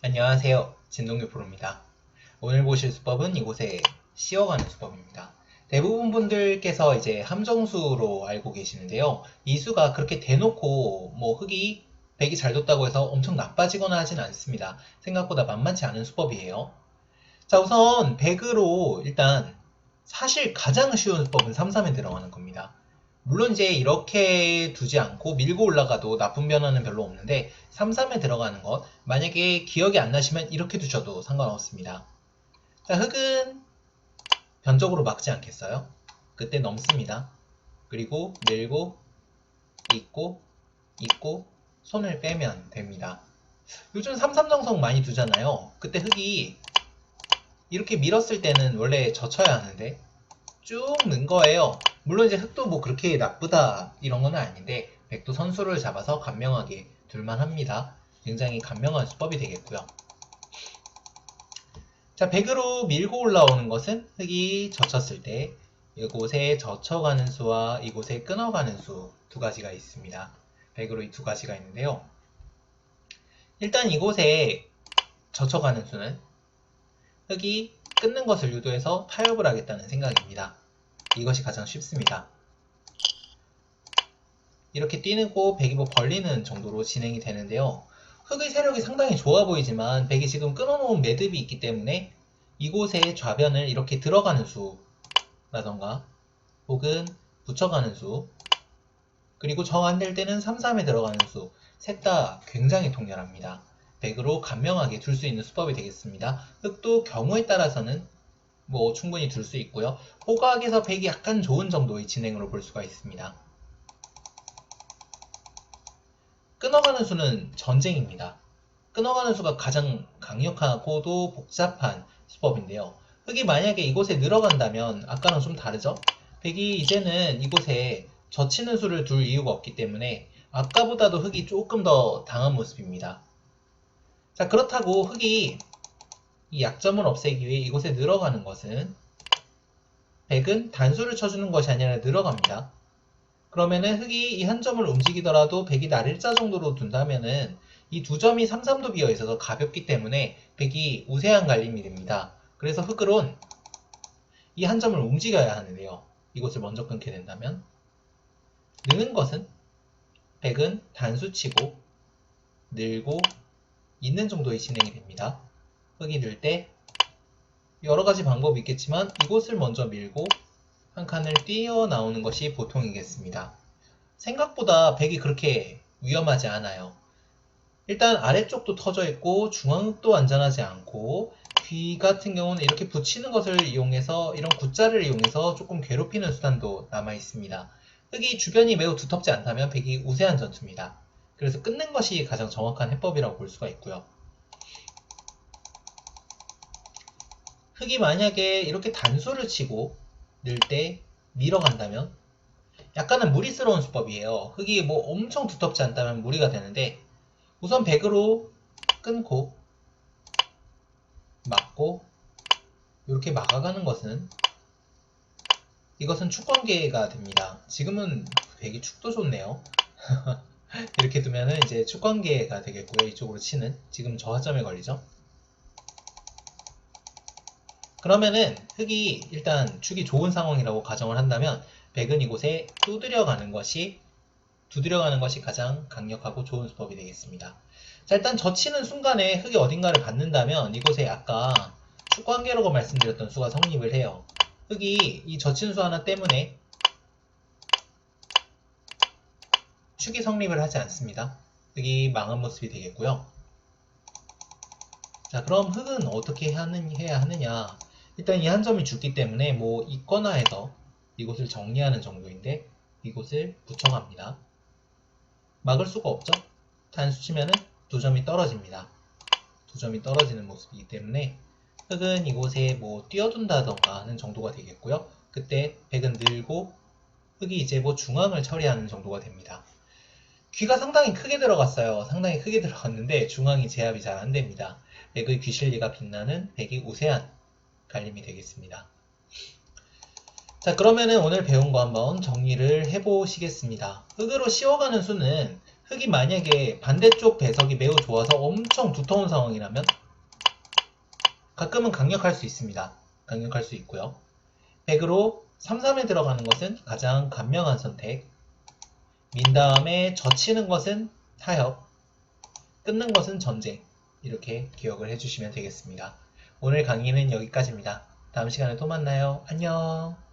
안녕하세요. 진동규 프로입니다. 오늘 보실 수법은 이곳에 씌워가는 수법입니다. 대부분 분들께서 이제 함정수로 알고 계시는데요. 이 수가 그렇게 대놓고 뭐 흙이 백이 잘 뒀다고 해서 엄청 나빠지거나 하진 않습니다. 생각보다 만만치 않은 수법이에요. 자, 우선 백으로 일단 사실 가장 쉬운 수법은 3-3에 들어가는 겁니다. 물론 이제 이렇게 두지 않고 밀고 올라가도 나쁜 변화는 별로 없는데 3-3에 들어가는 것 만약에 기억이 안 나시면 이렇게 두셔도 상관없습니다. 자 흙은 변적으로 막지 않겠어요? 그때 넘습니다. 그리고 밀고 있고 있고 손을 빼면 됩니다. 요즘 3-3 정석 많이 두잖아요. 그때 흙이 이렇게 밀었을 때는 원래 젖혀야 하는데 쭉 는 거예요. 물론 이제 흙도 뭐 그렇게 나쁘다 이런 건 아닌데 백도 선수를 잡아서 간명하게 둘만 합니다. 굉장히 간명한 수법이 되겠고요. 자, 백으로 밀고 올라오는 것은 흙이 젖혔을 때 이곳에 젖혀가는 수와 이곳에 끊어가는 수 두 가지가 있습니다. 백으로 이 두 가지가 있는데요. 일단 이곳에 젖혀가는 수는 흙이 끊는 것을 유도해서 타협을 하겠다는 생각입니다. 이것이 가장 쉽습니다. 이렇게 뛰고 백이 뭐 벌리는 정도로 진행이 되는데요. 흙의 세력이 상당히 좋아 보이지만 백이 지금 끊어놓은 매듭이 있기 때문에 이곳에 좌변을 이렇게 들어가는 수라던가 혹은 붙여가는 수 그리고 정 안 될 때는 3, 3에 들어가는 수 셋 다 굉장히 통렬합니다. 백으로 간명하게 둘 수 있는 수법이 되겠습니다. 흙도 경우에 따라서는 뭐 충분히 둘 수 있고요. 호각에서 백이 약간 좋은 정도의 진행으로 볼 수가 있습니다. 끊어가는 수는 전쟁입니다. 끊어가는 수가 가장 강력하고도 복잡한 수법인데요. 흙이 만약에 이곳에 늘어간다면 아까랑 좀 다르죠? 백이 이제는 이곳에 젖히는 수를 둘 이유가 없기 때문에 아까보다도 흙이 조금 더 당한 모습입니다. 자 그렇다고 흙이 이 약점을 없애기 위해 이곳에 늘어가는 것은 백은 단수를 쳐주는 것이 아니라 늘어갑니다. 그러면은 흙이 이 한 점을 움직이더라도 백이 날 일자 정도로 둔다면은 이 두 점이 3, 3도 비어 있어서 가볍기 때문에 백이 우세한 갈림이 됩니다. 그래서 흙으론 이 한 점을 움직여야 하는데요. 이곳을 먼저 끊게 된다면 느는 것은 백은 단수치고 늘고 있는 정도의 진행이 됩니다. 흙이 늘 때 여러 가지 방법이 있겠지만 이곳을 먼저 밀고 한 칸을 뛰어나오는 것이 보통이겠습니다. 생각보다 백이 그렇게 위험하지 않아요. 일단 아래쪽도 터져 있고 중앙도 안전하지 않고 귀 같은 경우는 이렇게 붙이는 것을 이용해서 이런 굿자를 이용해서 조금 괴롭히는 수단도 남아 있습니다. 흙이 주변이 매우 두텁지 않다면 백이 우세한 전투입니다. 그래서 끊는 것이 가장 정확한 해법이라고 볼 수가 있고요. 흙이 만약에 이렇게 단수를 치고 늘 때 밀어간다면 약간은 무리스러운 수법이에요. 흙이 뭐 엄청 두텁지 않다면 무리가 되는데 우선 100으로 끊고 막고 이렇게 막아가는 것은 이것은 축관계가 됩니다. 지금은 백이 축도 좋네요. 이렇게 두면은 이제 축관계가 되겠고요. 이쪽으로 치는 지금 저하점에 걸리죠. 그러면은 흙이 일단 축이 좋은 상황이라고 가정을 한다면 백은 이곳에 두드려가는 것이 두드려가는 것이 가장 강력하고 좋은 수법이 되겠습니다. 자 일단 젖히는 순간에 흙이 어딘가를 받는다면 이곳에 아까 축관계라고 말씀드렸던 수가 성립을 해요. 흙이 이 젖힌 수 하나 때문에 축이 성립을 하지 않습니다. 흙이 망한 모습이 되겠고요. 자 그럼 흙은 어떻게 하는, 해야 하느냐 일단 이 한 점이 죽기 때문에 뭐 있거나 해서 이곳을 정리하는 정도인데 이곳을 붙여갑니다. 막을 수가 없죠. 단수 치면은 두 점이 떨어집니다. 두 점이 떨어지는 모습이기 때문에 흙은 이곳에 뭐 뛰어둔다던가 하는 정도가 되겠고요. 그때 백은 늘고 흙이 이제 뭐 중앙을 처리하는 정도가 됩니다. 귀가 상당히 크게 들어갔어요. 상당히 크게 들어갔는데 중앙이 제압이 잘 안됩니다. 백의 귀실리가 빛나는 백이 우세한 갈림이 되겠습니다. 자 그러면은 오늘 배운 거 한번 정리를 해보시겠습니다. 흙으로 씌워가는 수는 흙이 만약에 반대쪽 배석이 매우 좋아서 엄청 두터운 상황이라면 가끔은 강력할 수 있습니다. 강력할 수 있고요. 100으로 3, 3에 들어가는 것은 가장 간명한 선택. 민 다음에 젖히는 것은 타협. 끊는 것은 전쟁. 이렇게 기억을 해주시면 되겠습니다. 오늘 강의는 여기까지입니다. 다음 시간에 또 만나요. 안녕.